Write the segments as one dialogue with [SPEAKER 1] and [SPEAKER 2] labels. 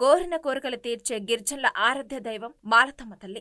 [SPEAKER 1] కోరిన కోరికలు తీర్చే గిరిజనుల ఆరాధ్య దైవం మాలతమ్మ తల్లి.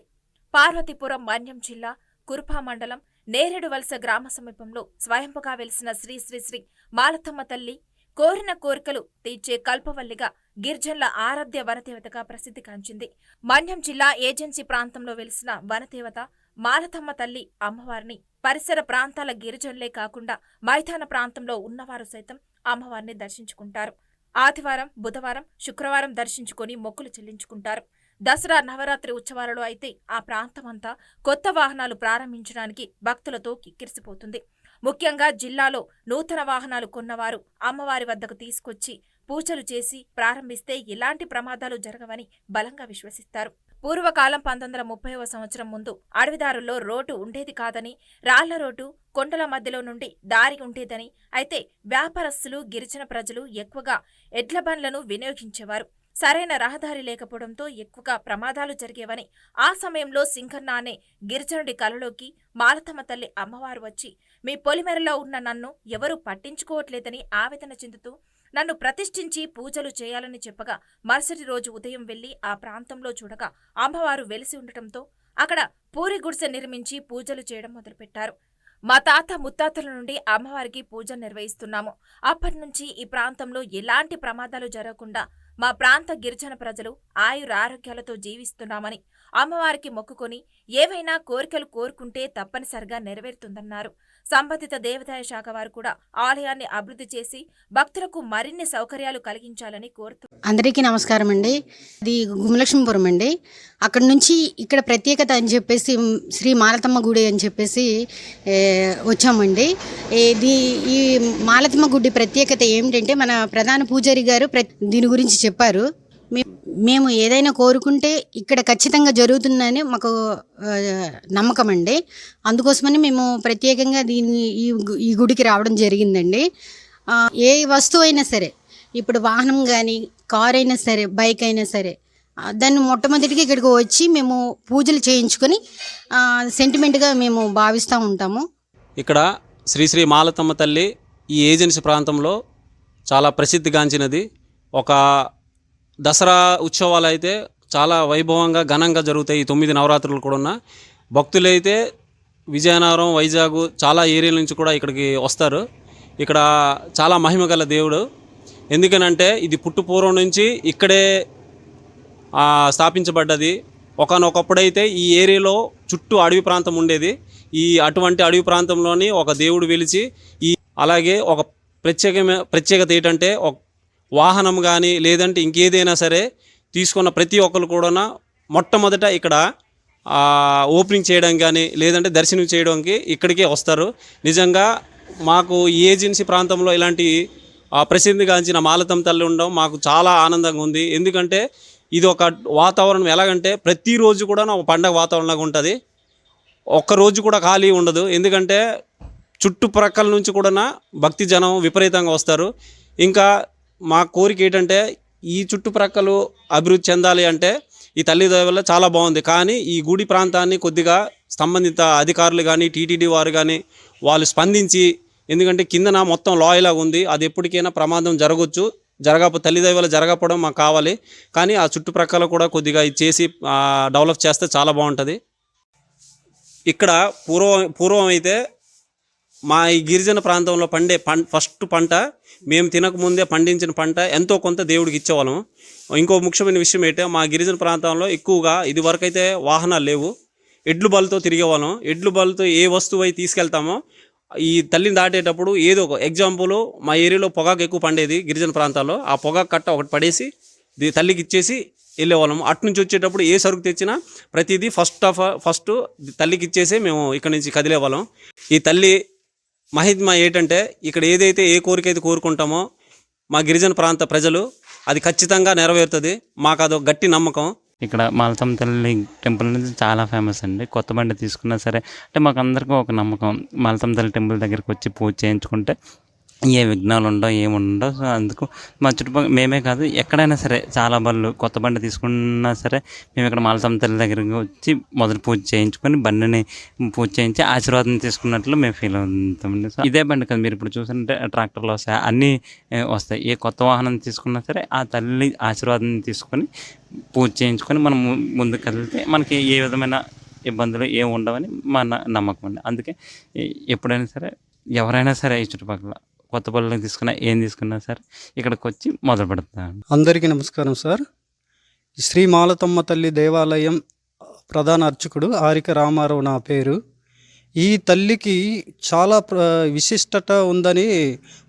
[SPEAKER 1] పార్వతీపురం మన్యం జిల్లా కుర్పా మండలం నేరేడు వలస గ్రామ సమీపంలో స్వయంపుగా వెలిసిన శ్రీ శ్రీ శ్రీ మాలతమ్మ తల్లి కోరిన కోరికలు తీర్చే కల్పవల్లిగా గిరిజనుల ఆరాధ్య వనదేవతగా ప్రసిద్ధిగాంచింది మన్యం జిల్లా ఏజెన్సీ ప్రాంతంలో వెలిసిన వనదేవత మాలతమ్మ తల్లి అమ్మవారిని పరిసర ప్రాంతాల గిరిజనులే కాకుండా మైదాన ప్రాంతంలో ఉన్నవారు సైతం అమ్మవారిని దర్శించుకుంటారు. ఆదివారం బుధవారం శుక్రవారం దర్శించుకొని మొక్కులు చెల్లించుకుంటారు. దసరా నవరాత్రి ఉత్సవాలలో అయితే ఆ ప్రాంతమంతా కొత్త వాహనాలు ప్రారంభించడానికి భక్తులతో కిక్కిరిసిపోతుంది. ముఖ్యంగా జిల్లాలో నూతన వాహనాలు కొన్నవారు అమ్మవారి వద్దకు తీసుకొచ్చి పూజలు చేసి ప్రారంభిస్తే ఎలాంటి ప్రమాదాలు జరగవని బలంగా విశ్వసిస్తారు. పూర్వకాలం పంతొమ్మిది ముప్పైవ సంవత్సరం ముందు అడవిదారుల్లో రోడ్డు ఉండేది కాదని రాళ్ళ రోడ్డు కొండల మధ్యలో నుండి దారి ఉండేదని అయితే వ్యాపారస్తులు గిరిజన ప్రజలు ఎక్కువగా ఎడ్ల బండ్లను వినియోగించేవారు. సరైన రహదారి లేకపోవడంతో ఎక్కువగా ప్రమాదాలు జరిగేవని ఆ సమయంలో సింగన్న అనే గిరిజనుడి కలలోకి మాలతమ్మ తల్లి అమ్మవారు వచ్చి మీ పొలిమెరలో ఉన్న నన్ను ఎవరూ పట్టించుకోవట్లేదని ఆవేదన చెందుతూ నన్ను ప్రతిష్ఠించి పూజలు చేయాలని చెప్పగా మరుసటి రోజు ఉదయం వెళ్ళి ఆ ప్రాంతంలో చూడగా అమ్మవారు వెలిసి ఉండటంతో అక్కడ పూరి గుడిసె నిర్మించి పూజలు చేయడం మొదలుపెట్టారు. మా తాత ముత్తాతల నుండి అమ్మవారికి పూజ నిర్వహిస్తున్నాము. అప్పటి నుంచి ఈ ప్రాంతంలో ఎలాంటి ప్రమాదాలు జరగకుండా మా ప్రాంత గిరిజన ప్రజలు ఆయురారోగ్యాలతో జీవిస్తున్నామని అమ్మవారికి మొక్కుకొని ఏవైనా కోరికలు కోరుకుంటే తప్పనిసరిగా నెరవేరుతుందన్నారు. సంబంధిత దేవాదాయ శాఖ వారు కూడా ఆలయాన్ని అభివృద్ధి చేసి భక్తులకు మరిన్ని సౌకర్యాలు కలిగించాలని కోరుతూ
[SPEAKER 2] అందరికీ నమస్కారం అండి. ఇది గుమలక్ష్మీపురం అండి. అక్కడ నుంచి ఇక్కడ ప్రత్యేకత అని చెప్పేసి శ్రీ మాలతమ్మ గుడి అని చెప్పేసి వచ్చామండి. ఇది ఈ మాలతమ్మ గుడి ప్రత్యేకత ఏమిటంటే మన ప్రధాన పూజారి గారు ప్ర దీని గురించి చెప్పారు. మేము ఏదైనా కోరుకుంటే ఇక్కడ ఖచ్చితంగా జరుగుతుందని మాకు నమ్మకం అండి అందుకోసమని మేము ప్రత్యేకంగా దీన్ని ఈ ఈ గుడికి రావడం జరిగిందండి. ఏ వస్తువు అయినా సరే ఇప్పుడు వాహనం కానీ కార్ అయినా సరే బైక్ అయినా సరే దాన్ని మొట్టమొదటిగా ఇక్కడికి వచ్చి మేము పూజలు చేయించుకొని సెంటిమెంట్గా మేము భావిస్తూ ఉంటాము.
[SPEAKER 3] ఇక్కడ శ్రీ శ్రీ మాలతమ్మ తల్లి ఈ ఏజెన్సీ ప్రాంతంలో చాలా ప్రసిద్ధిగాంచినది ఒక దసరా ఉత్సవాలు అయితే చాలా వైభవంగా ఘనంగా జరుగుతాయి ఈ తొమ్మిది నవరాత్రులు కూడా ఉన్న. భక్తులైతే విజయనగరం వైజాగ్ చాలా ఏరియాల నుంచి కూడా ఇక్కడికి వస్తారు. ఇక్కడ చాలా మహిమ గల దేవుడు. ఎందుకనంటే ఇది పుట్టుపూర్వం నుంచి ఇక్కడే స్థాపించబడ్డది. ఒకనొకప్పుడైతే ఈ ఏరియాలో చుట్టూ అడవి ప్రాంతం ఉండేది. ఈ అటువంటి అడవి ప్రాంతంలోని ఒక దేవుడు వెలిచి ఈ అలాగే ఒక ప్రత్యేకమైన ప్రత్యేకత ఏంటంటే ఒక వాహనం కానీ లేదంటే ఇంకేదైనా సరే తీసుకున్న ప్రతి ఒక్కరు కూడా మొట్టమొదట ఇక్కడ ఓపెనింగ్ చేయడం కానీ లేదంటే దర్శనం చేయడానికి ఇక్కడికే వస్తారు. నిజంగా మాకు ఈ ఏజెన్సీ ప్రాంతంలో ఇలాంటి ప్రసిద్ధిగాంచిన మాలతం తల్లి ఉండడం మాకు చాలా ఆనందంగా ఉంది. ఎందుకంటే ఇది ఒక వాతావరణం ఎలాగంటే ప్రతిరోజు కూడా ఒక పండగ వాతావరణంగా ఉంటుంది. ఒక్క రోజు కూడా ఖాళీ ఉండదు. ఎందుకంటే చుట్టుప్రక్కల నుంచి కూడా భక్తి జనం విపరీతంగా వస్తారు. ఇంకా మా కోరిక ఏంటంటే ఈ చుట్టుప్రక్కలు అభివృద్ధి చెందాలి అంటే ఈ తల్లి వల్ల చాలా బాగుంది. కానీ ఈ గుడి ప్రాంతాన్ని కొద్దిగా సంబంధిత అధికారులు కానీ టీటీడీ వారు కానీ వాళ్ళు స్పందించి ఎందుకంటే కిందన మొత్తం లాయలాగా ఉంది అది ఎప్పటికైనా ప్రమాదం జరగవచ్చు జరగపో తల్లి వల్ల జరగకపోవడం మాకు కావాలి. కానీ ఆ చుట్టుప్రక్కల కూడా కొద్దిగా ఇది చేసి డెవలప్ చేస్తే చాలా బాగుంటుంది. ఇక్కడ పూర్వం పూర్వం అయితే మా ఈ గిరిజన ప్రాంతంలో పండే పం ఫస్ట్ పంట మేము తినకముందే పండించిన పంట ఎంతో కొంత దేవుడికి ఇచ్చేవాళ్ళము ఇంకో ముఖ్యమైన విషయం ఏంటంటే మా గిరిజన ప్రాంతంలో ఎక్కువగా ఇది వరకైతే వాహనాలు లేవు. ఎడ్లు బలతో తిరిగేవాళ్ళం. ఎడ్లు బలతో ఏ వస్తువు అయి తీసుకెళ్తామో ఈ తల్లిని దాటేటప్పుడు ఏదో ఒక ఎగ్జాంపుల్ మా ఏరియాలో పొగాకు ఎక్కువ పండేది గిరిజన ప్రాంతాల్లో. ఆ పొగాకు కట్ట ఒకటి పడేసి తల్లికి ఇచ్చేసి వెళ్ళేవాళ్ళం. అటు నుంచి వచ్చేటప్పుడు ఏ సరుకు తెచ్చినా ప్రతిదీ ఫస్ట్ ఆఫ్ ఫస్ట్ తల్లికి ఇచ్చేసి మేము ఇక్కడ నుంచి కదిలేవాళ్ళం. ఈ తల్లి మహిమ ఏంటంటే ఇక్కడ ఏదైతే ఏ కోరిక అయితే కోరుకుంటామో మా గిరిజన ప్రాంత ప్రజలు అది ఖచ్చితంగా నెరవేరుతుంది. మాకు అదొక గట్టి నమ్మకం.
[SPEAKER 4] ఇక్కడ మాలతమ్మ తల్లి టెంపుల్ అనేది చాలా ఫేమస్ అండి. కొత్త బండి తీసుకున్నా సరే అంటే మాకు అందరికీ ఒక నమ్మకం. మాలతమ్మ తల్లి టెంపుల్ దగ్గరికి వచ్చి పూజ చేయించుకుంటే ఏ విఘ్నాలు ఉండవు ఏముండవు సో అందుకు మా చుట్టుపక్కల మేమే కాదు ఎక్కడైనా సరే చాలా బళ్ళు కొత్త బండి తీసుకున్నా సరే మేము ఇక్కడ మాలసమ్మ తల్లి దగ్గరికి వచ్చి మొదటి పూజ చేయించుకొని బండిని పూజ చేయించి ఆశీర్వాదం తీసుకున్నట్లు మేము ఫీల్ అవుతామండి సో ఇదే బండి కదా మీరు ఇప్పుడు చూసినట్టే ట్రాక్టర్లు వస్తాయి అన్నీ వస్తాయి. ఏ కొత్త వాహనం తీసుకున్నా సరే ఆ తల్లి ఆశీర్వాదం తీసుకొని పూజ చేయించుకొని మనం ముందుకు కదిలితే మనకి ఏ విధమైన ఇబ్బందులు ఏమి ఉండవని మా నమ్మకం అండి. అందుకే ఎప్పుడైనా సరే ఎవరైనా సరే ఈ చుట్టుపక్కల కొత్త పళ్ళు తీసుకున్నా ఏం తీసుకున్నా సార్ ఇక్కడికి వచ్చి మొదలు పెడతాను.
[SPEAKER 5] అందరికీ నమస్కారం సార్. శ్రీ మాలతమ్మ తల్లి దేవాలయం ప్రధాన అర్చకుడు ఆరిక రామారావు నా పేరు. ఈ తల్లికి చాలా ప్ర విశిష్టత ఉందని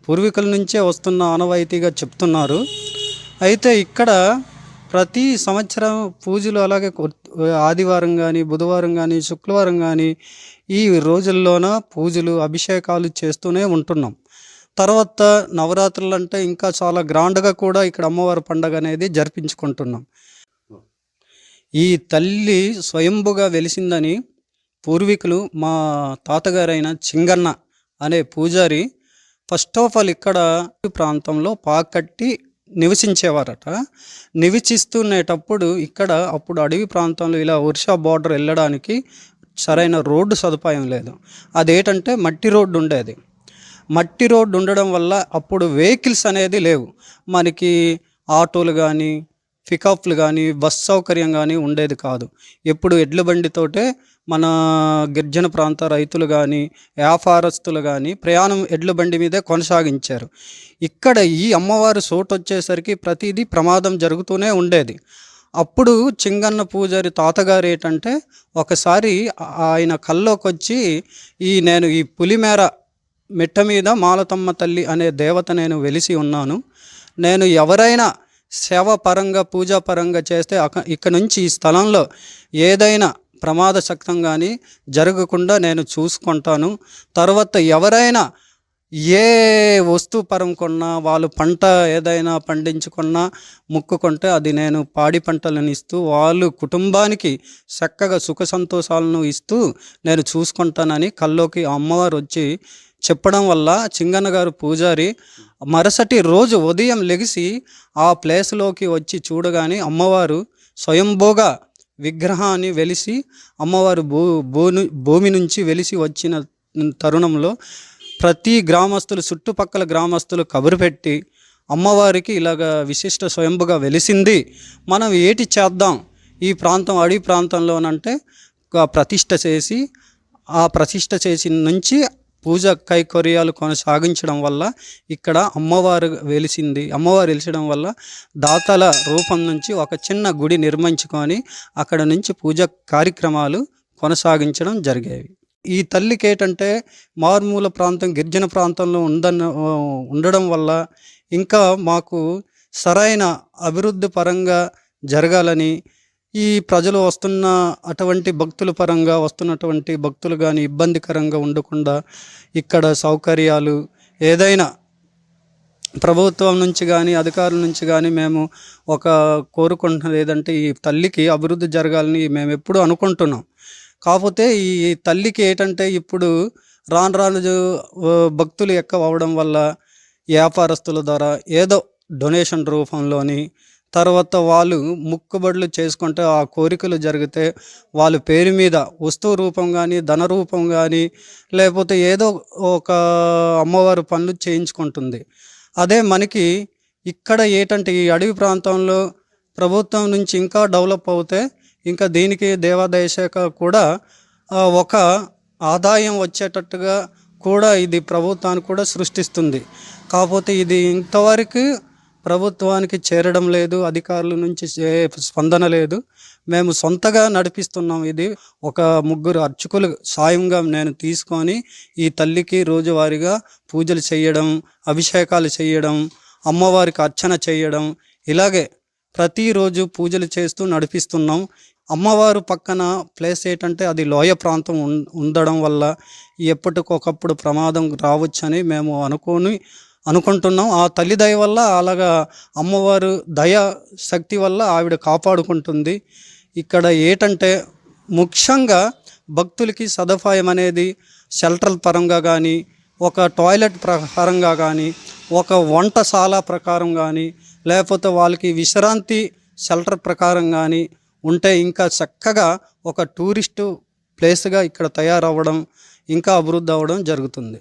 [SPEAKER 5] పూర్వీకుల నుంచే వస్తున్న ఆనవాయితీగా చెప్తున్నారు. అయితే ఇక్కడ ప్రతి సంవత్సరం పూజలు అలాగే ఆదివారం కానీ బుధవారం కానీ శుక్రవారం కానీ ఈ రోజుల్లోన పూజలు అభిషేకాలు చేస్తూనే ఉంటున్నాం. తర్వాత నవరాత్రులు అంటే ఇంకా చాలా గ్రాండ్గా కూడా ఇక్కడ అమ్మవారి పండగ అనేది జరిపించుకుంటున్నాం. ఈ తల్లి స్వయంభుగా వెలిసిందని పూర్వీకులు మా తాతగారైన చింగన్న అనే పూజారి ఫస్ట్ ఆఫ్ ఆల్ ఇక్కడ ప్రాంతంలో పాకట్టి నివసించేవారట. నివసిస్తునేటప్పుడు ఇక్కడ అప్పుడు అడవి ప్రాంతంలో ఇలా ఒరిషా బార్డర్ వెళ్ళడానికి సరైన రోడ్డు సదుపాయం లేదు. అదేంటంటే మట్టి రోడ్డు ఉండేది. మట్టి రోడ్డు ఉండడం వల్ల అప్పుడు వెహికల్స్ అనేది లేవు. మనకి ఆటోలు కానీ పికప్లు కానీ బస్ సౌకర్యం కానీ ఉండేది కాదు. ఎప్పుడు ఎడ్ల బండితోటే మన గిరిజన ప్రాంత రైతులు కానీ వ్యాపారస్తులు కానీ ప్రయాణం ఎడ్ల బండి మీదే కొనసాగించారు. ఇక్కడ ఈ అమ్మవారి చోటు వచ్చేసరికి ప్రతిదీ ప్రమాదం జరుగుతూనే ఉండేది. అప్పుడు చింగన్న పూజారి తాతగారు ఏంటంటే ఒకసారి ఆయన కల్లోకి వచ్చి ఈ నేను ఈ పులిమేర మిట్ట మీద మాలతమ్మ తల్లి అనే దేవత నేను వెలిసి ఉన్నాను. నేను ఎవరైనా సేవ పరంగా పూజా పరంగా చేస్తే అక ఇక్కడ నుంచి ఈ స్థలంలో ఏదైనా ప్రమాదశక్తం కానీ జరగకుండా నేను చూసుకుంటాను. తర్వాత ఎవరైనా ఏ వస్తువు పరం కొన్నా వాళ్ళు పంట ఏదైనా పండించుకున్నా ముక్కుకుంటే అది నేను పాడి పంటలను ఇస్తూ వాళ్ళు కుటుంబానికి చక్కగా సుఖ సంతోషాలను ఇస్తూ నేను చూసుకుంటానని కల్లోకి అమ్మవారు వచ్చి చెప్పడం వల్ల చింగన్న గారు పూజారి మరుసటి రోజు ఉదయం లెగిసి ఆ ప్లేస్లోకి వచ్చి చూడగానే అమ్మవారు స్వయంభోగా విగ్రహాన్ని వెలిసి అమ్మవారు భూ భూమి భూమి నుంచి వెలిసి వచ్చిన తరుణంలో ప్రతి గ్రామస్తులు చుట్టుపక్కల గ్రామస్తులు కబురు పెట్టి అమ్మవారికి ఇలాగ విశిష్ట స్వయంభుగా వెలిసింది. మనం ఏటి చేద్దాం? ఈ ప్రాంతం అడవి ప్రాంతంలోనంటే ప్రతిష్ట చేసి ఆ ప్రతిష్ట చేసిన నుంచి పూజ కైకొర్యాలు కొనసాగించడం వల్ల ఇక్కడ అమ్మవారు వెలిసింది. అమ్మవారు వెలిసడం వల్ల దాతల రూపం నుంచి ఒక చిన్న గుడి నిర్మించుకొని అక్కడ నుంచి పూజ కార్యక్రమాలు కొనసాగించడం జరిగేవి. ఈ తల్లికి ఏంటంటే మారుమూల ప్రాంతం గిరిజన ప్రాంతంలో ఉందన్న ఉండడం వల్ల ఇంకా మాకు సరైన అభివృద్ధి పరంగా జరగాలని ఈ ప్రజలు వస్తున్న అటువంటి భక్తుల పరంగా వస్తున్నటువంటి భక్తులు కానీ ఇబ్బందికరంగా ఉండకుండా ఇక్కడ సౌకర్యాలు ఏదైనా ప్రభుత్వం నుంచి కానీ అధికారుల నుంచి కానీ మేము ఒక కోరుకుంటున్నది ఏదంటే ఈ తల్లికి అభివృద్ధి జరగాలని మేము ఎప్పుడూ అనుకుంటున్నాం. కాకపోతే ఈ తల్లికి ఏంటంటే ఇప్పుడు రాను రాను భక్తులు ఎక్కువ అవడం వల్ల వ్యాపారస్తుల ద్వారా ఏదో డొనేషన్ రూపంలోని తర్వాత వాళ్ళు ముక్కుబడులు చేసుకుంటే ఆ కోరికలు జరిగితే వాళ్ళ పేరు మీద వస్తువు రూపం కానీ ధన రూపం కానీ లేకపోతే ఏదో ఒక అమ్మవారు పనులు చేయించుకుంటుంది. అదే మనకి ఇక్కడ ఏంటంటే ఈ అడవి ప్రాంతంలో ప్రభుత్వం నుంచి ఇంకా డెవలప్ అవుతే ఇంకా దీనికి దేవాదాయ శాఖ కూడా ఒక ఆదాయం వచ్చేటట్టుగా కూడా ఇది ప్రభుత్వాన్ని కూడా సృష్టిస్తుంది. కాకపోతే ఇది ఇంతవరకు ప్రభుత్వానికి చేరడం లేదు అధికారుల నుంచి స్పందన లేదు. మేము సొంతగా నడిపిస్తున్నాం. ఇది ఒక ముగ్గురు అర్చకులు సాయంగా నేను తీసుకొని ఈ తల్లికి రోజువారీగా పూజలు చేయడం అభిషేకాలు చేయడం అమ్మవారికి అర్చన చేయడం ఇలాగే ప్రతిరోజు పూజలు చేస్తూ నడిపిస్తున్నాం. అమ్మవారు పక్కన ప్లేస్ ఏంటంటే అది లోయ ప్రాంతం ఉం- ఉండడం వల్ల ఎప్పటికొకప్పుడు ప్రమాదం రావచ్చని మేము అనుకొని అనుకుంటున్నాం. ఆ తల్లి దయ వల్ల అలాగా అమ్మవారు దయ శక్తి వల్ల ఆవిడ కాపాడుకుంటుంది. ఇక్కడ ఏంటంటే ముఖ్యంగా భక్తులకి సదుపాయం అనేది షెల్టర్ పరంగా కానీ ఒక టాయిలెట్ ప్రకారంగా కానీ ఒక వంటశాల ప్రకారం కానీ లేకపోతే వాళ్ళకి విశ్రాంతి షెల్టర్ ప్రకారం కానీ ఉంటే ఇంకా చక్కగా ఒక టూరిస్టు ప్లేస్గా ఇక్కడ తయారవ్వడం ఇంకా అభివృద్ధి అవ్వడం జరుగుతుంది.